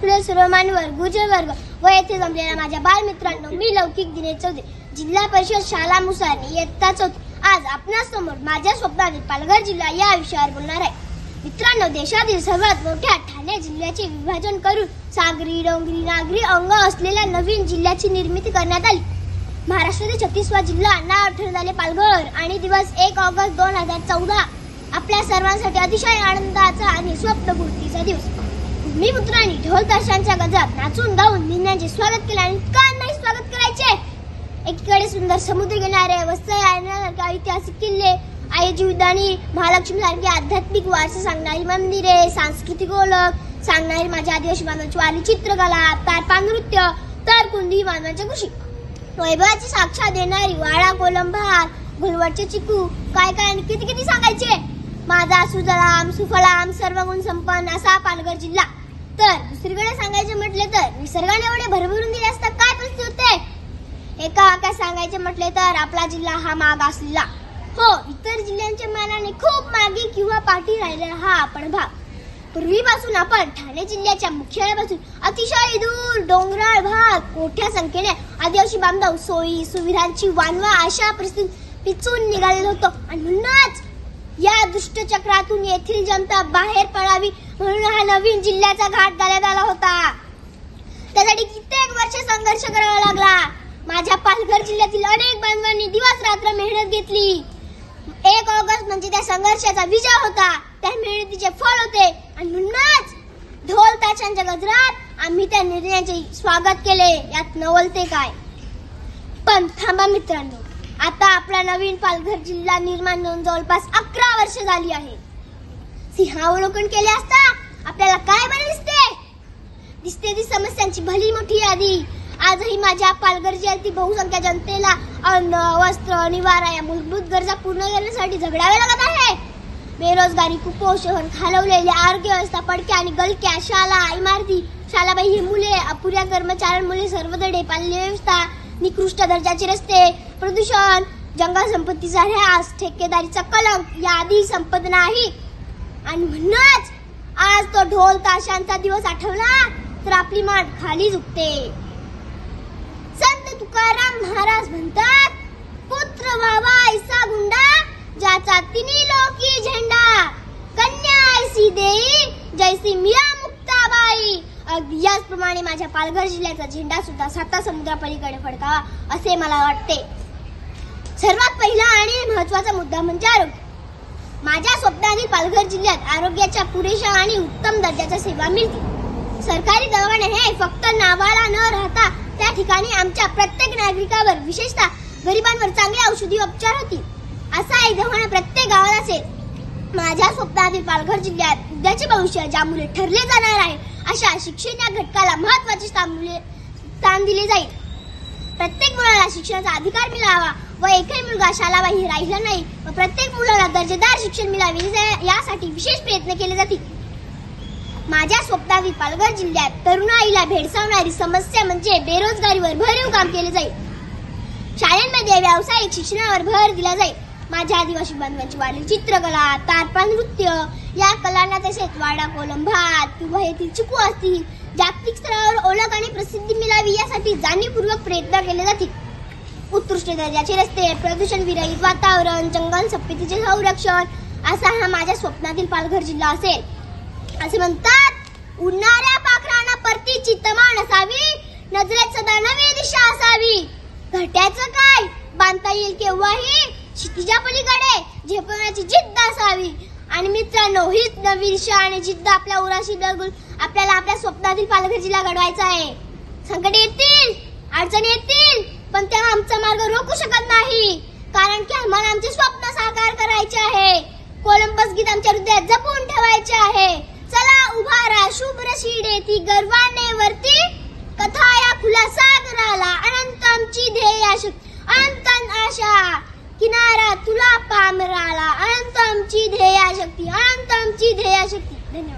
Plus सर्व गुजर वर्ग व येथे जमलेल्या माझ्या बालमित्रांनो मी लौकिक दिनेश चौधरी. जिल्हा परिषद शाळा मुसारी इयत्ता चौथी. आज आपणासमोर माझ्या स्वप्नातील पालघर जिल्हा या विषयावर बोलणार आहे. मित्रांनो देशातील सर्वात मोठ्या ठाणे जिल्ह्याचे विभाजन करून सागरी डोंगरी नागरी अंग असलेल्या नवीन जिल्ह्याची निर्मिती करण्यात आली. महाराष्ट्रातील छत्तीसवा जिल्हा नाव ठरत आले पालघर आणि दिवस एक ऑगस्ट दोन हजार चौदा. आपल्या सर्वांसाठी अतिशय आनंदाचा आणि स्वप्नपूर्तीचा दिवस. मी पुत्रांनी ढोल ताशांच्या गजरात नाचून गाऊन निंद्यांचे स्वागत केले आणि का नाही स्वागत करायचे. एकीकडे सुंदर समुद्र किनारे वस्त्र ऐतिहासिक किल्ले आईची उद्यानी महालक्ष्मी सारखी आध्यात्मिक वारसा सांगणारी मंदिरे सांस्कृतिक ओळख सांगणारी माझ्या आदिवासी बांधवांची वाली चित्रकला तारपा नृत्य तर कुंडी बांधवांच्या कृषी वैभवाची साक्षात देणारी वाडा कोलंबार गुलवडचे चिकू काय काय आणि किती किती सांगायचे? माझा सुजलाम सुफलाम सर्व गुण संपन्न असा पालघर जिल्हा. तर दुसरीकडे सांगायचे म्हटले तर निसर्गाने एवढे भरभरून दिले असता काय परिस्थिती होते? एका वाक्यात सांगायचे म्हटले तर आपला जिल्हा हा माग असलेला हो इतर जिल्ह्यांच्या मानाने खूप मागे किंवा पाठी राहिलेला हा आपण भाग. पूर्वीपासून आपण ठाणे जिल्ह्याच्या मुख्यालयापासून अतिशय दूर डोंगराळ भाग मोठ्या संख्येने आदिवासी बांधव सोयी सुविधांची वानवा अशा परिस्थितीत पिचून निघालेलो होतो. आणि म्हणूनच या दुष्टचक्रातून येथील जनता बाहेर पडावी म्हणून हा नवीन जिल्ह्याचा घाट घालण्यात आला होता. त्यासाठी कित्येक वर्ष संघर्ष करावा लागला. माझ्या पालघर जिल्ह्यातील अनेक बांधवांनी दिवस रात्र मेहनत घेतली. एक ऑगस्ट म्हणजे त्या संघर्षाचा विजय होता. त्या मेहनतीचे फळ होते आणि म्हणूनच ढोल ताशांच्या गजरात आम्ही त्या निर्णयाचे स्वागत केले. यात नवलते काय? पण थांबा मित्रांनो. आता आपला नवीन पालघर जिल्हा निर्माण होऊन जवळपास अकरा वर्ष झाली आहे. सिंहावलोकन केले असता आपल्याला काय बरे दिसते? दिसते ती समस्यांची भली मोठी यादी. आजही माझ्या पालघर जिल्ह्यातील बहुसंख्य जनतेला अन्न वस्त्र निवारा या मूलभूत गरजा पूर्ण करण्यासाठी झगडावे लागत आहे. बेरोजगारी कुपोषण खालवलेले आरोग्य व्यवस्था पडक्या आणि गलक्या शाळा इमारती शालाबाई ही मुले अपुऱ्या कर्मचाऱ्यांमुळे सर्वदडे पाळलेली व्यवस्था निकृष्ट दर्जाचे रस्ते प्रदूषण जंगल संपत्तीचा ऱ्हास ठेकेदारीचा कलंक यादी संपत नाही. आणि म्हणूनच आज तो ढोल ताशांचा दिवस आठवला तर आपली मान खाली झुकते. संत तुकाराम महाराज म्हणतात पुत्र व्हावा ऐसा गुंडा माझ्या पालघर जिल्ह्याचा झेंडा सुद्धा साता समुद्रापलीकडे फडकावा असे मला वाटते. सर्वात पहिला आणि महत्त्वाचा मुद्दा म्हणजे आरोग्य. माझ्या स्वप्नातील पालघर जिल्ह्यात आरोग्याच्या पुरेशा आणि उत्तम दर्जाच्या सेवा मिळतील. सरकारी दवाखाने हे फक्त नावाला न राहता त्या ठिकाणी आमच्या प्रत्येक नागरिकावर विशेषतः गरिबांवर चांगले औषधी उपचार होतील असा एक दवाखाना प्रत्येक गावात असेल. माझ्या स्वप्नातील पालघर जिल्ह्यात उद्याचे भविष्य ज्यामुळे ठरले जाणार आहे अशा शिक्षण या घटकाला महत्त्वाचे स्थान दिले- स्थान दिले जाईल. प्रत्येक मुलाला शिक्षणाचा अधिकार मिळावा व एकही मुलगा शाळाबाह्य राहिला नाही व प्रत्येक मुलाला दर्जेदार शिक्षण मिळावे यासाठी विशेष प्रयत्न केले जातील. माझ्या स्वप्नातील पालघर जिल्ह्यात तरुणाईला भेडसावणारी समस्या म्हणजे बेरोजगारीवर भरीव काम केले जाईल. शाळांमध्ये व्यावसायिक शिक्षणावर भर दिला जाईल. माझ्या आदिवासी बांधवांची वाढीव चित्रकला तारपा नृत्य या कलांना तसेच वाडा कोलम भात किंवा येथील चिकू असतील जागतिक स्तरावर ओळख आणि प्रसिद्धी मिळावी यासाठी जाणीवपूर्वक प्रयत्न केले जातील. उत्कृष्ट दर्जाचे रस्ते प्रदूषण विरहित वातावरण जंगल संपत्तीचे संरक्षण असा हा माझ्या स्वप्नातील पालघर जिल्हा असेल. असे म्हणतात उन्हाळ्या पाखरांना परतीची तमान असावी नजरेत सदा नवी दिशा असावी. घट्याचं काय? बांधता येईल केव्हाही? क्षितिजा पलीकडे झेपवण्याची जिद्द असावी. आणि मित्रांनो हीच नवीन आणि जिद्द आपल्या उराशी दगून आपल्याला आपल्या स्वप्नातील पालघर जिल्हा घडवायचा आहे. संकट येतील अडचणी येतील पण तेव्हा आमचा मार्ग रोखू शकत नाही. कारण की आम्हाला आमचे स्वप्न साकार करायचे आहे. कोलंबस गीत आमच्या हृदयात जपून ठेवायचे आहे. चला उभा राहा शुभ्र शिडे ती गर्वाने वरती कथा या खुला सागराला अनंत आमची ध्येय अनंत आशा. किनारा तुला पामराला अनंत आमची ध्येया शक्ती अनंत आमची ध्येया शक्ती धन्यवाद.